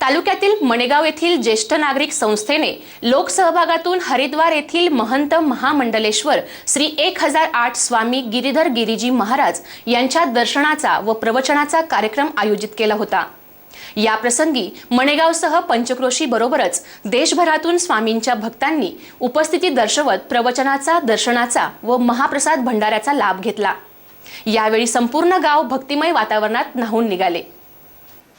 तालुक्यातील मणेगाव येथील ज्येष्ठ नागरिक संस्थेने लोकसहभागातून हरिद्वार येथील महंत महामंडलेश्वर श्री एक हजार आठ स्वामी गिरीधर गिरीजी महाराज यांच्या दर्शनाचा व प्रवचनाचा कार्यक्रम आयोजित केला होता. या प्रसंगी मणेगावसह पंचक्रोशी बरोबरच देशभरातून स्वामींच्या भक्तांनी उपस्थिती दर्शवत प्रवचनाचा दर्शनाचा व महाप्रसाद भंडाऱ्याचा लाभ घेतला. यावेळी संपूर्ण गाव भक्तिमय वातावरणात न्हावून निघाले.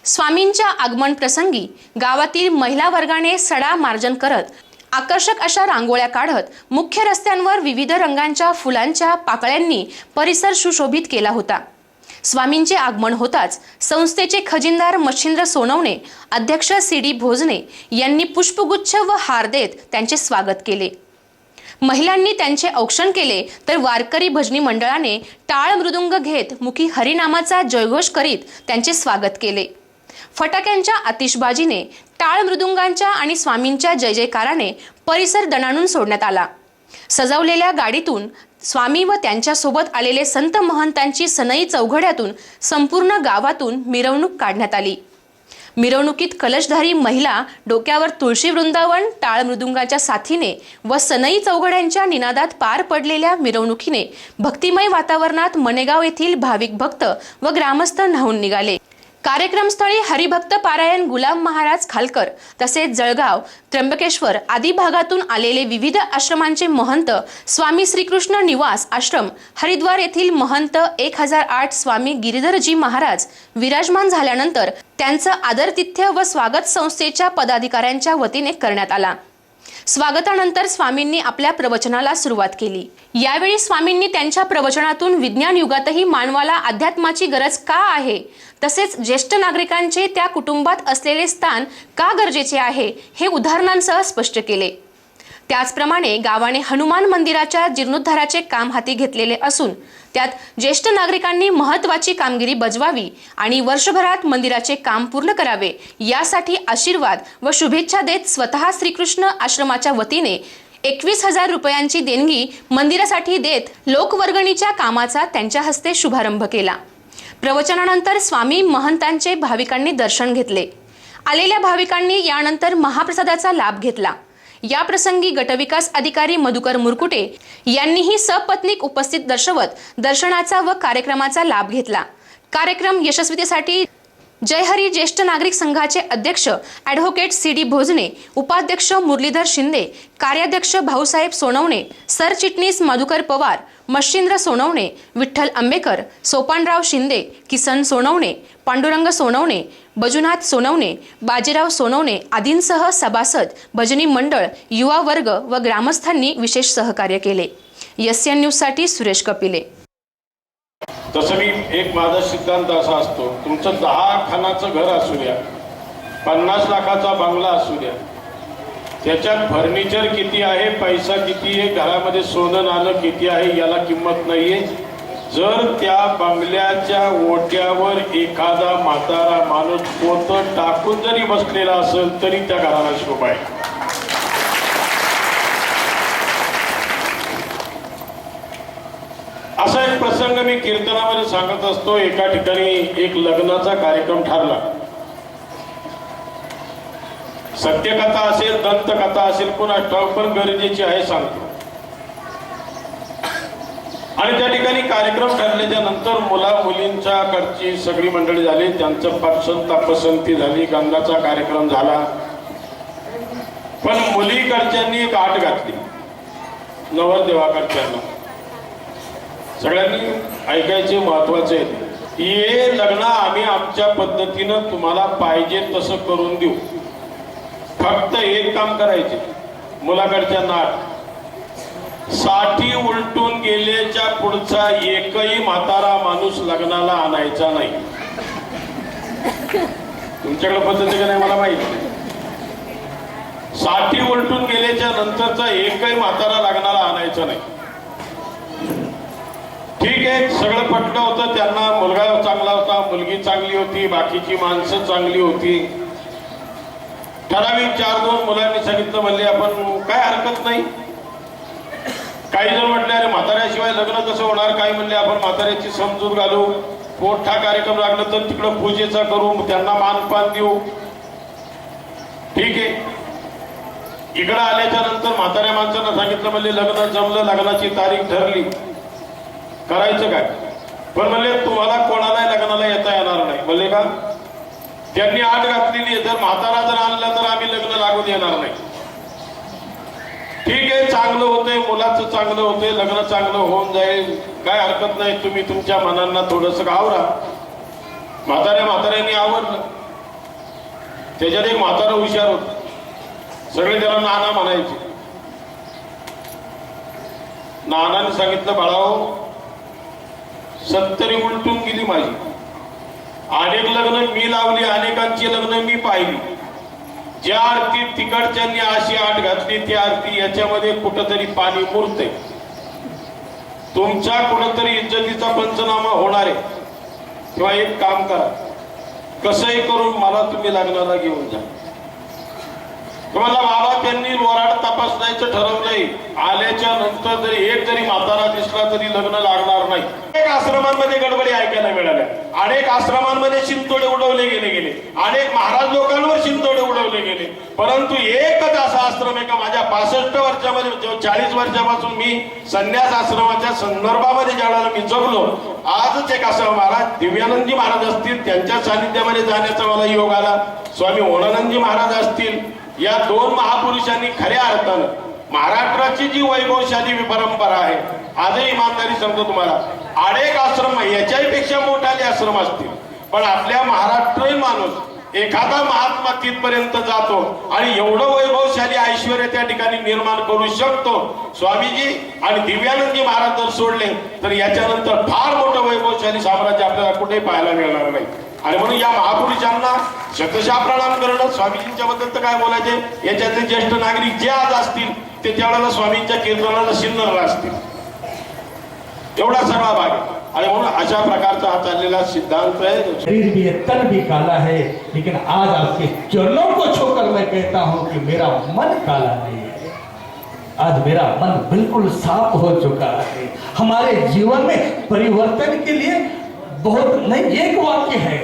स्वामींच्या आगमन प्रसंगी गावातील महिला वर्गाने सडा मार्जन करत आकर्षक अशा रांगोळ्या काढत मुख्य रस्त्यांवर विविध रंगांच्या फुलांच्या पाकळ्यांनी परिसर सुशोभित केला होता. स्वामींचे आगमन होताच संस्थेचे खजिनदार मच्छिंद्र सोनवणे अध्यक्ष सी डी भोजने यांनी पुष्पगुच्छ व हार देत त्यांचे स्वागत केले. महिलांनी त्यांचे औक्षण केले तर वारकरी भजनी मंडळाने टाळ मृदुंग घेत मुखी हरिनामाचा जयघोष करीत त्यांचे स्वागत केले. फटाक्यांच्या आतिषबाजीने टाळ मृदुंगांच्या आणि स्वामींच्या जय जयकाराने परिसर दणाणून सोडण्यात आला. सजवलेल्या गाडीतून स्वामी व त्यांच्यासोबत आलेले संत महंतांची सनई चौघड्यातून संपूर्ण गावातून मिरवणूक काढण्यात आली. मिरवणुकीत कलशधारी महिला डोक्यावर तुळशी वृंदावन टाळ मृदुंगाच्या साथीने व सनई चौघड्यांच्या निनादात पार पडलेल्या मिरवणुकीने भक्तिमय वातावरणात मनेगाव येथील भाविक भक्त व ग्रामस्थ न्हावून निघाले. कार्यक्रमस्थळी हरिभक्त पारायण गुलाम महाराज खालकर तसेच जळगाव त्र्यंबकेश्वर आदी भागातून आलेले विविध आश्रमांचे महंत स्वामी श्रीकृष्ण निवास आश्रम हरिद्वार येथील महंत एक हजार आठ स्वामी गिरिधरजी महाराज विराजमान झाल्यानंतर त्यांचं आदरतिथ्य व स्वागत संस्थेच्या पदाधिकाऱ्यांच्या वतीने करण्यात आला. स्वागतानंतर स्वामींनी आपल्या प्रवचनाला सुरुवात केली. यावेळी स्वामींनी त्यांच्या प्रवचनातून विज्ञान युगातही मानवाला अध्यात्माची गरज का आहे? तसेच ज्येष्ठ नागरिकांचे त्या कुटुंबात असलेले स्थान का गरजेचे आहे? हे उदाहरणांसह स्पष्ट केले. त्याचप्रमाणे गावाने हनुमान मंदिराच्या जीर्णोद्धाराचे काम हाती घेतलेले असून त्यात ज्येष्ठ नागरिकांनी महत्वाची कामगिरी बजवावी आणि वर्षभरात मंदिराचे काम पूर्ण करावे यासाठी आशीर्वाद व शुभेच्छा देत स्वतः श्रीकृष्ण आश्रमाच्या वतीने एकवीस हजार रुपयांची देणगी मंदिरासाठी देत लोकवर्गणीच्या कामाचा त्यांच्या हस्ते शुभारंभ केला. प्रवचनानंतर स्वामी महंतांचे भाविकांनी दर्शन घेतले. आलेल्या भाविकांनी यानंतर महाप्रसादाचा लाभ घेतला. या प्रसंगी गटविकास अधिकारी मधुकर मुरकुटे यांनीही सपत्नीक उपस्थित दर्शवत दर्शनाचा व कार्यक्रमाचा लाभ घेतला. कार्यक्रम यशस्वीतेसाठी जयहरी ज्येष्ठ नागरिक संघाचे अध्यक्ष ॲडव्होकेट सी डी भोजने उपाध्यक्ष मुरलीधर शिंदे कार्याध्यक्ष भाऊसाहेब सोनवणे सरचिटणीस मधुकर पवार मच्छिंद्र सोनवणे विठ्ठल आंबेकर सोपानराव शिंदे किसन सोनवणे पांडुरंग सोनवणे बजुनाथ सोनवणे बाजीराव सोनवणे आदींसह सभासद भजनी मंडळ युवा वर्ग व ग्रामस्थांनी विशेष सहकार्य केले. एस एन न्यूजसाठी सुरेश कपिले. तसं मी एक माझा सिद्धांत असा असतो तुमचं दहा खानाचं घर असू द्या पन्नास लाखाचा बंगला असू द्या त्याच्यात फर्निचर किती आहे पैसा किती आहे घरामध्ये सोनं नाणं किती आहे याला किंमत नाहीये. जर त्या बंगल्याच्या ओट्यावर एखादा म्हातारा माणूस पोतं टाकून जरी बसलेला असेल तरी त्या घराला शोभा आहे असा एक प्रसंग मी कीर्तनामध्ये सांगत असतो एका ठिकाणी एक लग्नाचा कार्यक्रम ठरला. सत्यकथा असेल दंतकथा असेल पुन्हा ठाऊक पण गरजेची आहे सांगतो. आणि त्या ठिकाणी कार्यक्रम ठरल्याच्या नंतर मुला मुलींच्या कडची सगळी मंडळी झाली त्यांचं पसंत पसंती झाली गंगाचा कार्यक्रम झाला. पण मुलीकडच्यांनी एक आट घातली. नवरदेवाकडच्यांना. सगळ्यांनी ऐकायचे महत्त्वाचे. आहे हे लग्न आम्ही आमच्या पद्धतीनं तुम्हाला पाहिजे तसं करून देऊ. फक्त एक काम करायचे. मुलाकडच्या नाट. साठी उलटून गेल्याच्या पुढचा एकही म्हातारा माणूस लग्नाला आणायचा नाही. तुमच्याकडे पद्धती का नाही मला माहिती? साठी उलटून गेल्याच्या नंतरचा एकही म्हातारा लग्नाला आणायचा नाही. ठीक आहे सगळं पटलं होतं. त्यांना मुलगा चांगला होता मुलगी चांगली होती बाकीची माणसं चांगली होती. ठराविक चार दोन मुलांनी सांगितलं म्हणले आपण काय हरकत नाही. काही जण म्हटले अरे म्हाताऱ्याशिवाय लग्न कसं होणार? काही म्हणले आपण म्हाताऱ्याची समजूत घालू. मोठा कार्यक्रम लागला तर तिकडं पूजेचा करू त्यांना मानपान देऊ. ठीक आहे. इकडं आल्याच्यानंतर म्हाताऱ्या माणसानं सांगितलं म्हणजे लग्न जमलं लग्नाची तारीख ठरली. करायचं काय? पण म्हणले तुम्हाला कोणालाही लग्नाला येता येणार नाही. म्हणले का? त्यांनी आठ घातलेली आहे जर म्हातारा जर आणला तर आम्ही लग्न लागून येणार नाही. ठीक आहे चांगलं होतंय मुलाचं चांगलं होतंय लग्न चांगलं होऊन जाईल. काय हरकत नाही तुम्ही तुमच्या मनांना थोडस आवरा म्हाताऱ्या म्हाताऱ्यांनी आवरलं. त्याच्यात एक म्हातारा हुशार होत. सगळे त्याला नाना म्हणायचे. नानाने सांगितलं बाळाओ सत्तरी उलटून गेली माझी. अनेक लग्न मी लावली अनेकांची लग्न मी पाहिली. ज्या आरती तिकडच्यांनी अशी आठ घातली त्या आरती याच्यामध्ये कुठंतरी पाणी मुरते तुमच्या कुठंतरी इज्जतीचा पंचनामा होणार आहे. किंवा एक काम करा. कसंही करून मला तुम्ही लग्नाला घेऊन जा. तुम्हाला बाबा त्यांनी वराड तपासण्याचं ठरवलंय. आल्याच्यानंतर जरी एक जरी म्हातारा दिसला तरी लग्न लागणार नाही. अनेक आश्रमांमध्ये गडबडी ऐकायला मिळाल्या. अनेक आश्रमांमध्ये शिंतोडे उडवले गेले गेले. अनेक महाराज लोकांवर शिंतोडे उडवले गेले. परंतु एकच असा आश्रम आहे का माझ्या पासष्ट वर्षामध्ये चाळीस वर्षापासून मी संन्यास आश्रमाच्या संदर्भामध्ये ज्यावेळेला मी जगलो. आजच एक असं महाराज दिव्यानंदजी महाराज असतील त्यांच्या सानिध्यामध्ये जाण्याचा मला योग आला. स्वामी ओणानंदजी महाराज असतील. या दोन महापुरुषांनी खऱ्या अर्थानं महाराष्ट्राची जी वैभवशाली परंपरा आहे आजही इमानदारी सांगतो तुम्हाला अनेक आश्रम याच्याही पेक्षा मोठाले आश्रम असतील. पण आपल्या महाराष्ट्रीयन माणूस एखादा महात्मा तिथपर्यंत जातो आणि एवढं वैभवशाली ऐश्वर त्या ठिकाणी निर्माण करू शकतो. स्वामीजी आणि दिव्यानंदजी महाराज जर सोडले तर याच्यानंतर फार मोठं वैभवशाली साम्राज्य आपल्याला कुठेही पाहायला मिळणार नाही. आणि म्हणून या महापुरुषांना शतशा प्रणाम करणं स्वामीजींच्या बद्दल तर काय बोलायचे? याच्यातले ज्येष्ठ नागरिक जे आज असतील ते त्यावेळेला स्वामींच्या कीर्तनाला शिन्नर असतील. एवढा सगळा भाग आणि म्हणून अशा प्रकारचा हा चाललेला सिद्धांत आहे. शरीर भी है तन भी काला है लेकिन आज आपके चरणों को छोकर मैं कहता हूं कि मेरा मन काला नहीं है। आज मेरा मन बिल्कुल साफ हो चुका है। हमारे जीवन में परिवर्तन के लिए बहुत नहीं, एक वाक्य है।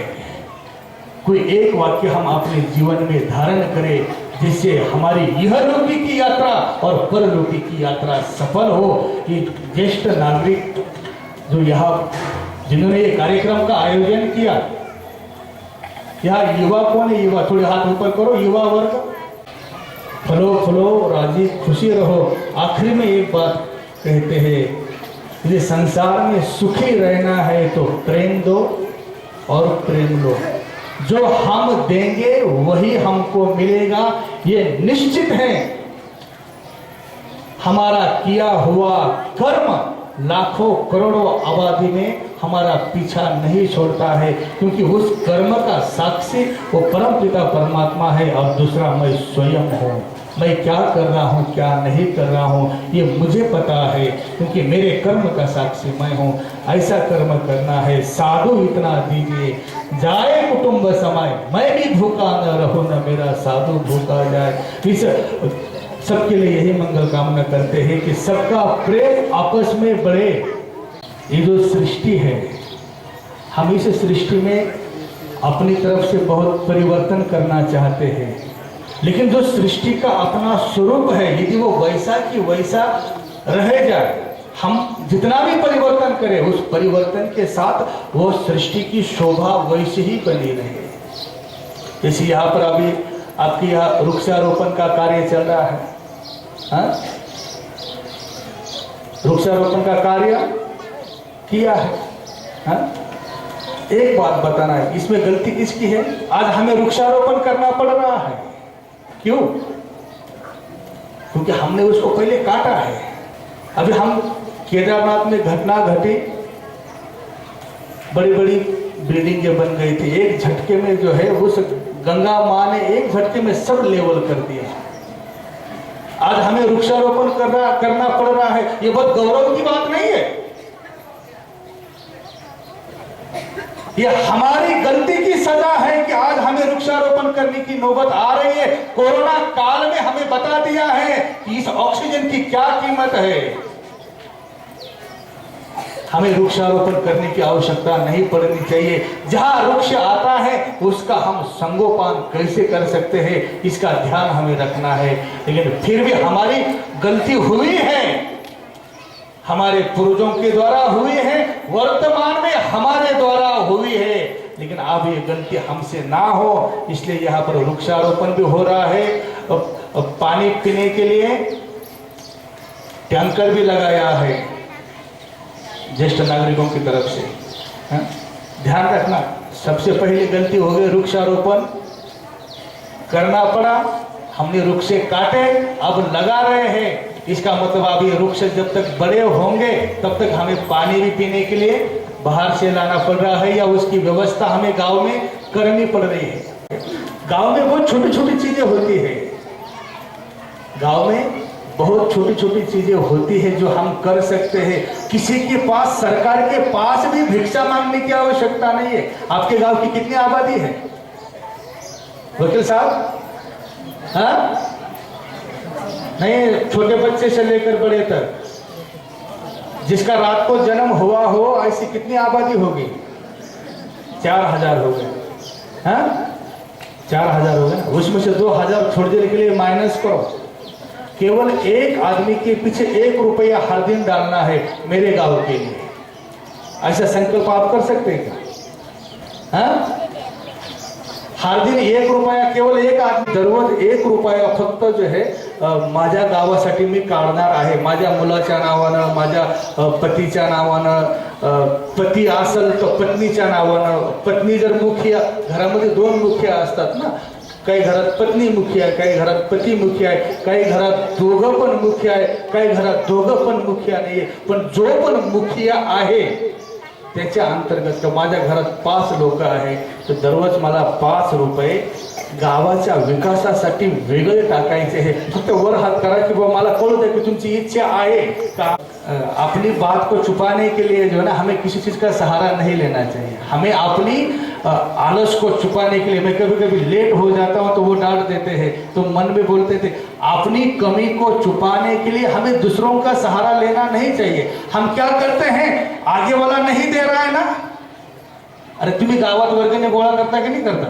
कोई एक वाक्य हम अपने जीवन में धारण करें, जिससे हमारी यह लोकी की यात्रा और पर परलोकी की यात्रा सफल हो कि ज्येष्ठ नागरिक जो यहाँ, जिन्होंने ये कार्यक्रम का आयोजन किया यहाँ युवा कौन है? युवा, थोड़े हाथ ऊपर करो, युवा वर्ग। फलो फलो, राज़ी, खुशी रहो। आखिरी में एक बात कहते हैं यदि संसार में सुखी रहना है तो प्रेम दो और प्रेम लो। जो हम देंगे वही हमको मिलेगा, ये निश्चित है। हमारा किया हुआ कर्म लाखों करोड़ों आबादी में हमारा पीछा नहीं छोड़ता है, क्योंकि उस कर्म का साक्षी वो परम पिता परमात्मा है और दूसरा मैं स्वयं हूँ। मैं क्या कर रहा हूँ, क्या नहीं कर रहा हूँ, ये मुझे पता है, क्योंकि मेरे कर्म का साक्षी मैं हूँ। ऐसा कर्म करना है, साधु इतना दीजिए। जाए कुटुंब समय, मैं भी भूखा न रहूँ, न मेरा साधु भूखा जाए। इस सबके लिए यही मंगल कामना करते हैं कि सबका प्रेम आपस में बढ़े। ये जो सृष्टि है, हम इस सृष्टि में अपनी तरफ़ से बहुत परिवर्तन करना चाहते हैं। लेकिन जो सृष्टि का अपना स्वरूप है, यदि वो वैसा की वैसा रह जाए, हम जितना भी परिवर्तन करें, उस परिवर्तन के साथ वो सृष्टि की शोभा वैसे ही बनी रहे। जैसे यहाँ पर अभी आपके यहाँ वृक्षारोपण का कार्य चल रहा है। हाँ? वृक्षारोपण का कार्य किया है। हाँ? एक बात बताना है, इसमें गलती किसकी है? आज हमें वृक्षारोपण करना पड़ रहा है। क्यों? क्योंकि हमने उसको पहले काटा है। अभी हम केदारनाथ में घटना घटी। बड़ी बड़ी बिल्डिंगें बन गई थी, एक झटके में जो है, उस गंगा माँ ने एक झटके में सब लेवल कर दिया। आज हमें वृक्षारोपण करना करना पड़ रहा है। ये बहुत गौरव की बात नहीं है। ये हमारी गलती की सजा है कि आज हमें वृक्षारोपण करने की नौबत आ रही है। कोरोना काल में हमें बता दिया है कि इस ऑक्सीजन की क्या कीमत है। हमें वृक्षारोपण करने की आवश्यकता नहीं पड़नी चाहिए। जहाँ वृक्ष आता है, उसका हम संगोपान कैसे कर सकते हैं, इसका ध्यान हमें रखना है। लेकिन फिर भी हमारी गलती हुई है। हमारे पूर्वजों के द्वारा हुई है वर्तमान में हमारे द्वारा हुई है, लेकिन अब ये गलती हमसे ना हो, इसलिए यहाँ पर वृक्षारोपण भी हो रहा है। अब पानी पीने के लिए टैंकर भी लगाया है, ज्येष्ठ नागरिकों की तरफ़ से। हाँ? ध्यान रखना, सबसे पहले गलती हो गई वृक्षारोपण। करना पड़ा हमने वृक्ष काटे, अब लगा रहे हैं। इसका मतलब अब ये वृक्ष जब तक बड़े होंगे, तब तक हमें पानी भी पीने के लिए बाहर से लाना पड़ रहा है या उसकी व्यवस्था हमें गाँव में करनी पड़ रही है। गाँव में बहुत छोटी छोटी चीज़ें होती है। गाँव में बहुत छोटी छोटी चीज़ें होती है जो हम कर सकते हैं। किसी के पास, सरकार के पास भी भिक्षा मांगने की आवश्यकता नहीं है। आपके गाँव की कितनी आबादी है? वकील साहब? हाँ? नहीं, छोटे बच्चे से लेकर बड़े तक। जिसका रात को जन्म हुआ हो, ऐसी कितनी आबादी होगी? चार हज़ार हो गए। हाँ? चार हज़ार हो गए। उसमें से दो हज़ार छोड़ देने के लिए माइनस करो। केवल एक आदमी के पीछे एक रुपया हर दिन डालना है मेरे गाँव के लिए। ऐसा संकल्प आप कर सकते हैं क्या? हाँ? हर दिन एक रुपया केवळ एक आदमी दररोज एक रुपया फक्त जे आहे माझ्या गावासाठी मी काढणार आहे. माझ्या मुलाच्या नावानं माझ्या पतीच्या नावानं पती असेल तर पत्नीच्या नावानं. पत्नी जर मुखिया घरामध्ये दोन मुखिया असतात ना काही घरात पत्नी मुखी आहे काही घरात पती मुखी आहे काही घरात दोघं पण मुखी आहे काही घरात दोघं पण मुखिया नाही पण जो पण मुखिया आहे त्याच्या अंतर्गत माझ्या घरात पाच लोक आहेत तर दररोज मला पाच रुपये गावाच्या विकासासाठी वेगळे टाकायचे आहे. फक्त वर हात करा की बाबा मला कळू दे की तुमची इच्छा आहे का? आपली अपनी बात को छुपाने के लिए जो ना हमें किसी चीज का सहारा नहीं लेना चाहिए. हमें अपनी आलस को छुपाने के लिए मैं कभी कभी लेट हो जाता हूँ तो वो डांट देते हैं। तो मन में बोलते थे अपनी कमी को छुपाने के लिए हमें दूसरों का सहारा लेना नहीं चाहिए। हम क्या करते हैं? आगे वाला नहीं दे रहा है ना? अरे तुम्ही गावात वर्गने गोळा करता कि नहीं करता?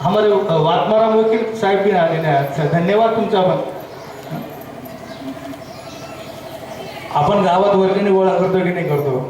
हमारे वात्माराम वकील साहेब भी आलेले अच्छा, धन्यवाद तुमचा पण आपण गावात वर्गणी गोळा करतो की नाही करतो?